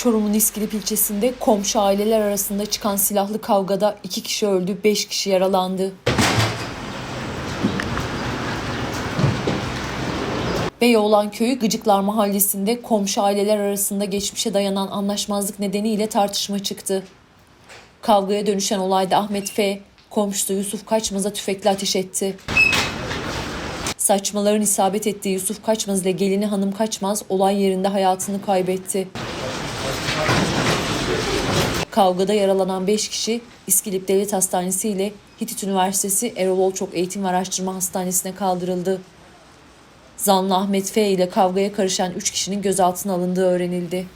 Çorum'un İskilip ilçesinde komşu aileler arasında çıkan silahlı kavgada iki kişi öldü, beş kişi yaralandı. Beyoğlan Köyü Gıcıklar Mahallesi'nde komşu aileler arasında geçmişe dayanan anlaşmazlık nedeniyle tartışma çıktı. Kavgaya dönüşen olayda Ahmet F. komşusu Yusuf Kaçmaz'a tüfekle ateş etti. Saçmaların isabet ettiği Yusuf Kaçmaz ile gelini Hanım Kaçmaz olay yerinde hayatını kaybetti. Kavgada yaralanan 5 kişi İskilip Devlet Hastanesi ile Hitit Üniversitesi Erol Olçok Eğitim ve Araştırma Hastanesi'ne kaldırıldı. Zanlı Ahmet F. ile kavgaya karışan 3 kişinin gözaltına alındığı öğrenildi.